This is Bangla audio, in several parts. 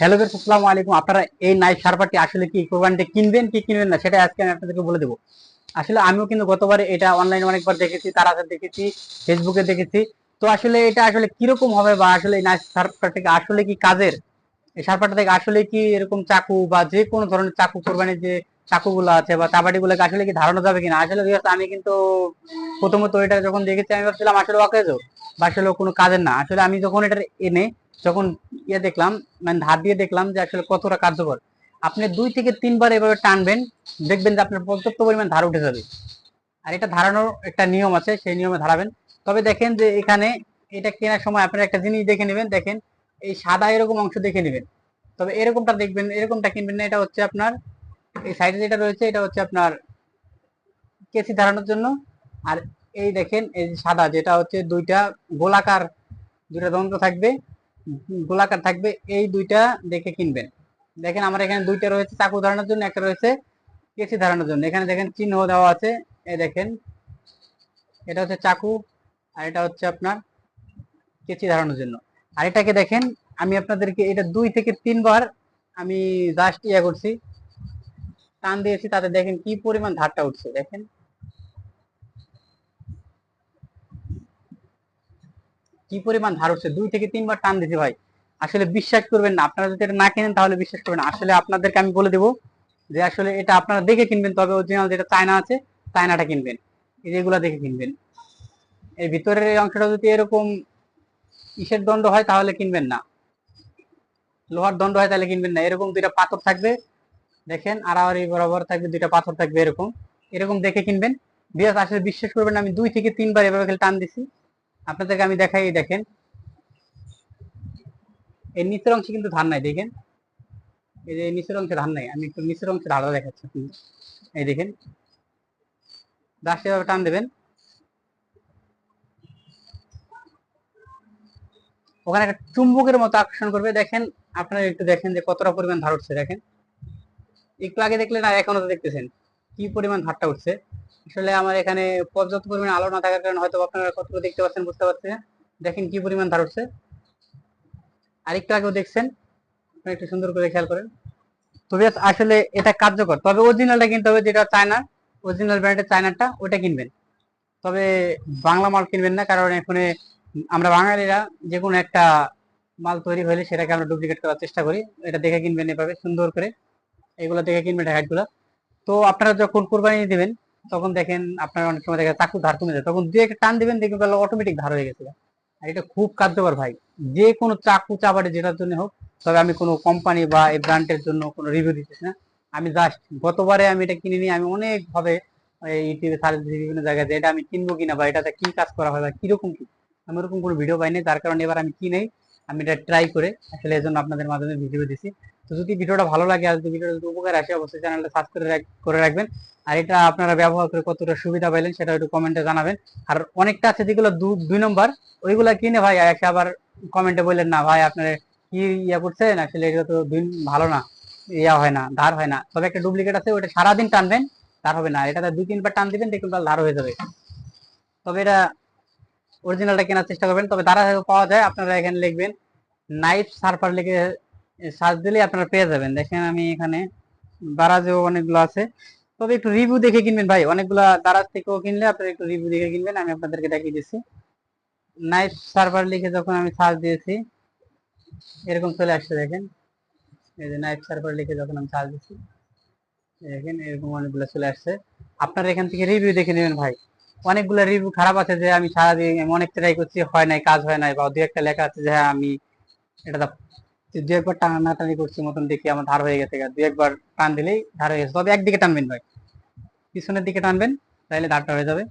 হ্যালো বেশ আসসালামু আলাইকুম। আপনারা এই নাইট সার্ভারটি আসলে কি কোরবানিতে কিনবেন, কি কিনবেন না, সেটা আজকে আমি আপনাদেরকে বলে দেবো। আসলে আমিও কিন্তু গতবারে এটা অনলাইনে অনেকবার দেখেছি তার সাথে দেখেছি ফেসবুকে দেখেছি। তো আসলে এটা আসলে কীরকম হবে বা আসলে এই নাইট সার্ভারটা থেকে আসলে কি কাজের? এই সার্ভারটা থেকে আসলে কি এরকম চাকু বা যে কোনো ধরনের চাকু, কোরবানির যে চাকুগুলো আছে বা কাবাডিগুলোকে আসলে কি ধারণা যাবে কিনা? আসলে আমি কিন্তু প্রথমত এটা যখন দেখেছি, আমি ভাবছিলাম আসলে অকেজ বা আসলে কোনো কাজের না। আসলে আমি যখন এটা এনে যখন ইয়ে দেখলাম মানে ধার দিয়ে দেখলাম যে আসলে কতটা কার্যকর। আপনি দুই থেকে তিনবার এভাবে টানবেন, দেখবেন যে আপনার পর্যাপ্ত পরিমাণ ধার উঠে যাবে। আর এটা ধারানোর একটা নিয়ম আছে, সেই নিয়মে ধারাবেন। তবে দেখেন যে এখানে এটা কেনার সময় আপনারা একটা জিনিস দেখে নেবেন, দেখেন এই সাদা এরকম অংশ দেখে নেবেন। তবে এরকমটা দেখবেন, এরকমটা কিনবেন না, এটা হচ্ছে আপনার, এই সাইডে যেটা রয়েছে, এটা হচ্ছে আপনার কেসি ধারানোর জন্য। আর এই দেখেন, এই সাদা, যেটা হচ্ছে দুইটা গোলাকার, দুইটা দন্ত থাকবে। গোলাকার থাকবে, এই দুইটা দেখে কিনবেন। দেখেন আমার এখানে দুইটা রয়েছে, চাকু ধারণের জন্য, একটা রয়েছে কেসি ধারণের জন্য। এখানে দেখেন চিহ্ন দেওয়া আছে, এই দেখেন। এটা হচ্ছে চাকু, আর এটা হচ্ছে আপনার কেচি ধারণের জন্য। আর এটাকে দেখেন, আমি আপনাদেরকে এটা দুই থেকে তিনবার আমি জাস্ট ইয়ে করছি, টান দিয়েছি, তাতে দেখেন কি পরিমাণ ধারটা উঠছে, দেখেন। কি পরিমাণ ধার উঠছে? দুই থেকে তিনবার টান দিয়েছি ভাই। আসলে বিশ্বাস করবেন না, আপনারা যদি এটা না কেনেন তাহলে বিশ্বাস করবেন আসলে আপনাদেরকে আমি বলে দেবো যে আসলে এটা আপনারা দেখে কিনবেন, তবে অরিজিনাল যেটা চায়না আছে, চায়নাটা কিনবেন। যেগুলো দেখে কিনবেন। এর ভিতরের এই অংশটা যদি এরকম ইসের দণ্ড হয় তাহলে কিনবেন না। লোহার দণ্ড হয় তাহলে কিনবেন না। এরকম দুইটা পাথর থাকবে, দেখেন, আড়াআড়ি বরাবর থাকবে, দুইটা পাথর থাকবে এরকম। এরকম দেখে কিনবেন। বিয়াস, আসলে বিশ্বাস করবেন আমি দুই থেকে তিনবার এভাবে খেলে টান দিছি। আপনাদেরকে আমি দেখাই দেখেন। এই নিচের অংশে কিন্তু ধান নাই, দেখেন। এই যে নিচের অংশে ধান নাই, আমি একটু নিচের অংশে ধারা দেখাচ্ছি। এই দেখেন। দাসে টান দেবেন। ওখানে একটা চুম্বকের মতো আকর্ষণ করবে। দেখেন, আপনারা একটু দেখেন যে কতটা পরিমাণ ধার উঠছে, দেখেন। একটু আগে দেখলেন আর এখনও তো দেখতেছেন। কি পরিমাণ ধারটা উঠছে। আসলে আমার এখানে পর্যাপ্ত পরিমাণ আলো না থাকার কারণে হয়তো আপনারা কতটা দেখতে পাচ্ছেন, বুঝতে পারছেন দেখেন কি পরিমাণ ধার উঠছে। আরেকটু আগেও দেখছেন। একটু সুন্দর করে খেয়াল করেন। তবে আসলে এটা কার্যকর। তবে অরিজিনালটা কিনতে হবে যেটা চায়নার অরিজিনাল ব্র্যান্ডের চায়নারটা ওটা কিনবেন। তবে বাংলা মাল কিনবেন না, কারণ এখানে আমরা বাঙালিরা যে কোনো একটা মাল তৈরি হলে সেটাকে আমরা ডুপ্লিকেট করার চেষ্টা করি। এটা দেখে কিনবেন এভাবে, সুন্দর করে। এগুলো দেখে কিনবেন হাইটগুলো তো আপনারা যখন কোরবানি দিবেন তখন দেখেন আপনারা অনেক সময় দেখেন চাকু ধার কমে যায়। তখন দুই একটা টান দিবেন, দেখবেন অটোমেটিক ধার হয়ে গেছে। এটা খুব কার্যকর ভাই। যে কোনো চাকু চাবাড়ি যেটার জন্য হোক, তবে আমি কোনো কোম্পানি বা এই ব্র্যান্ডের জন্য কোনো রিভিউ দিতেছি না। আমি জাস্ট গতবারে আমি এটা কিনে নিয়ে আমি অনেক ভাবে ইউটিউবে সার্চ দিয়েছি, বিভিন্ন জায়গায় যে এটা আমি কিনবো কিনা বা এটাতে কি কাজ করা হয় বা কীরকম কি। আমি ওরকম কোনো ভিডিও পাইনি তার কারণে এবার আমি কিনেই আমি এটা ট্রাই করে আসলে এই জন্য আপনাদের মাধ্যমে ভিডিও দিছি। তো যদি ভিডিওটা ভালো লাগে আর যদি ভিডিওটা যদি উপকার আসে, অবশ্যই চ্যানেলটা সাবস্ক্রাইব করে রাখবেন। আর এটা আপনারা ব্যবহার করে কতটা সুবিধা পাইলেন সেটা একটু কমেন্টে জানাবেন। আর অনেকটা আছে যেগুলো দুই নম্বর ওইগুলা কিনে ভাই এসে আবার কমেন্টে বললেন, না ভাই, আপনার কি ইয়া করছেন? আসলে এটা তো দিন ভালো না, ইয়া হয় না, ধার হয় না। তবে একটা ডুপ্লিকেট আছে ওটা সারাদিন টানবেন, ধার হবে না। এটাতে দুই, তিনবার টান দিবেন তাহলে ধার হয়ে যাবে। তবে এটা অরিজিনালটা কেনার চেষ্টা করবেন। তবে তারা পাওয়া যায়, আপনারা এখানে লিখবেন নাইফ সার্ফার লিখে সার্চ দিলে আপনারা পেয়ে যাবেন। দেখেন আমি এখানে দারাজেও অনেকগুলো আছে। তবে একটু রিভিউ দেখে কিনবেন ভাই। অনেকগুলা দারাজ থেকেও কিনলে আপনারা একটু রিভিউ দেখে কিনবেন। আমি আপনাদেরকে দেখিয়ে দিচ্ছি। নাইফ সার্ভার লিখে যখন আমি সার্চ দিয়েছি, এরকম চলে আসছে দেখেন। এই যে নাইফ সার্ভার লিখে যখন আমি সার্চ দিচ্ছি দেখেন এরকম অনেকগুলো চলে আসছে। আপনারা এখান থেকে রিভিউ দেখে নেবেন ভাই। অনেকগুলো রিভিউ খারাপ আছে যে আমি সারাদিন আমি অনেক ট্রাই করছি, হয় নাই, কাজ হয় নাই, বা দু একটা লেখা আছে যে হ্যাঁ আমি এটা দা- একবার টানাটানি করছি, মতন দেখি আমার ধার হয়ে গেছে দু একবার টান দিলেই ধার হয়ে গেছে। তবে একদিকে টানবেন ভাই। পিছনের দিকে টানবেন তাহলে ধারটা হয়ে যাবে।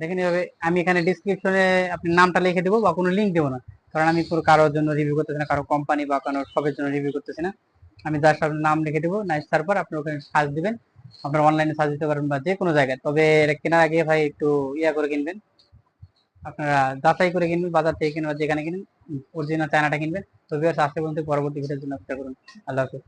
দেখেন এভাবে আমি এখানে ডিসক্রিপশনে আপনি নামটা লিখে দেবো বা কোনো লিঙ্ক দেবো না। কারণ আমি পুরো কারোর জন্য রিভিউ করতেছি না, কারও কোম্পানি বা কারোর সবের জন্য রিভিউ করতেছি না। আমি জাস্ট আপনার নাম লিখে দেবো নাইস তারপর আপনি ওখানে সার্চ দিবেন। আপনারা অনলাইনে সার্চ দিতে পারেন বা যে কোনো জায়গায়। তবে কেনার আগে ভাই একটু ইয়া করে কিনবেন। আপনারা যাচাই করে কিনবেন, বাজার থেকে কিনবেন যেখানে কিনবেন অরিজিনাল চায়নাটা কিনবেন। তবে আসতে পর্যন্ত পরবর্তী ভিডিওর জন্য অপেক্ষা করুন। আল্লাহ হাফিজ।